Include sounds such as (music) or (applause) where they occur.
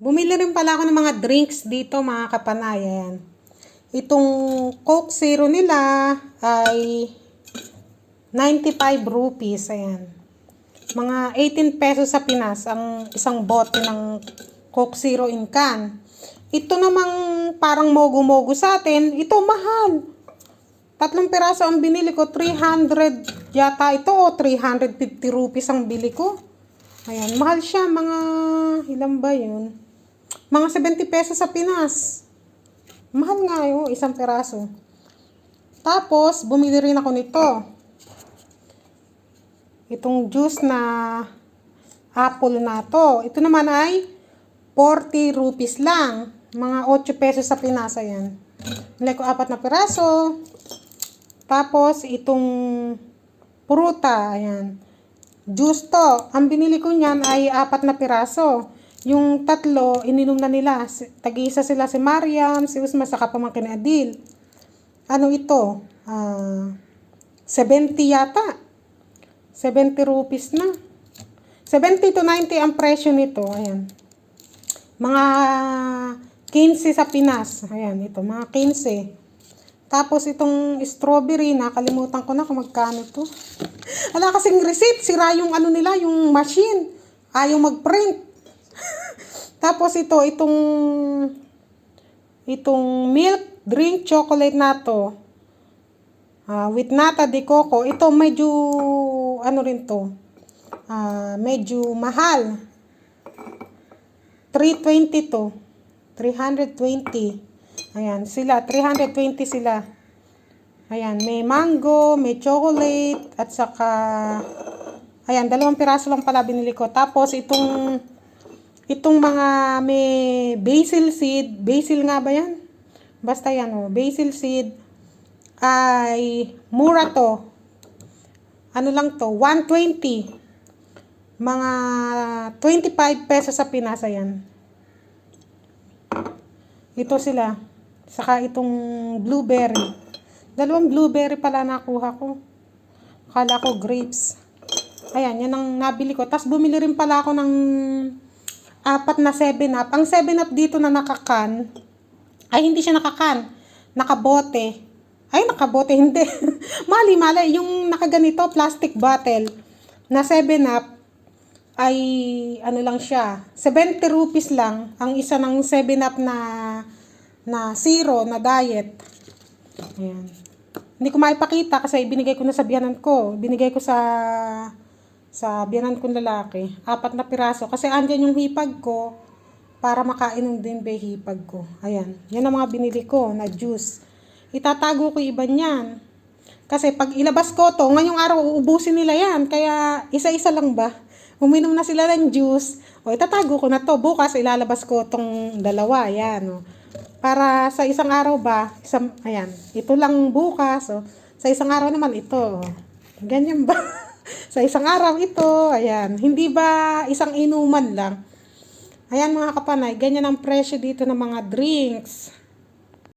Bumili rin pala ako ng mga drinks dito mga kapanay. Ayan. Itong Coke Zero nila ay 95 rupees. Ayan. Mga 18 pesos sa Pinas ang isang bote ng Coke Zero in can. Ito namang parang mogo-mogo sa atin. Ito mahal. Tatlong piraso ang binili ko. 300 yata ito o 350 rupees ang bili ko. Ayan. Mahal siya. Mga ilan ba yun? Mga 70 pesos sa Pinas. Mahal nga yun, isang peraso. Tapos, bumili rin ako nito. Itong juice na apple na to. Ito naman ay 40 rupees lang. Mga 8 pesos sa Pinas. Ayan. Nilay ko apat na peraso. Tapos, itong pruta. Ayan. Juice to. Ang binili ko niyan ay apat na piraso. Yung tatlo, ininom na nila. Tag-isa sila si Mariam, si Usma, saka pamangkin ni Adil. Ano ito? Ah, 70 yata. 70 rupees na. 70 to 90 ang presyo nito. Ayan. Mga 15 sa Pinas. Ayan, ito. Mga 15. Tapos itong strawberry, nakalimutan ko na kung magkano to. (laughs) Wala kasing receipt. Sira yung ano nila, yung machine. Ayaw mag-print. Tapos ito, itong itong milk drink chocolate na to. ah, with nata de coco. Ito medyo ano rin to. ah, medyo mahal. 320 to. 320. Ayan, sila 320 sila. Ayan, may mango, may chocolate, at saka, ayan, dalawang piraso lang pala binili ko. Tapos, itong, itong mga may basil seed, basil nga ba yan? Basta yan, oh, basil seed, ay, mura to. Ano lang to, 120. Mga 25 pesos sa Pinas, ayan. Ito sila. Saka itong blueberry. Dalawang blueberry pala nakuha ko. Akala ko grapes. Ayan, yan ang nabili ko. Tapos bumili rin pala ako ng apat na 7-up. Ang 7-up dito na nakakan, ay hindi siya nakakan. Nakabote. Ay, nakabote, hindi. (laughs) mali, mali. Yung nakaganito, plastic bottle na 7-up, ay ano lang siya, 70 rupees lang ang isa ng 7-up na na zero na diet. Ayan. Hindi ko maipakita kasi binigay ko na sa biyanan ko. Binigay ko sa sa biyanan kong lalaki. Apat na piraso. Kasi andyan yung hipag ko para makainom din ba hipag ko. Ayan. Yan ang mga binili ko na juice. Itatago ko iba niyan. Kasi pag ilabas ko to, ngayong araw uubusin nila yan. Kaya isa-isa lang ba? Uminom na sila ng juice. O itatago ko na to. Bukas ilalabas ko tong dalawa. Yan. O. Para sa isang araw ba, isang, ayan, ito lang bukas. O. Sa isang araw naman ito. Ganyan ba? (laughs) sa isang araw ito. Ayan. Hindi ba isang inuman lang? Ayan mga kapanay, ganyan ang presyo dito ng mga drinks.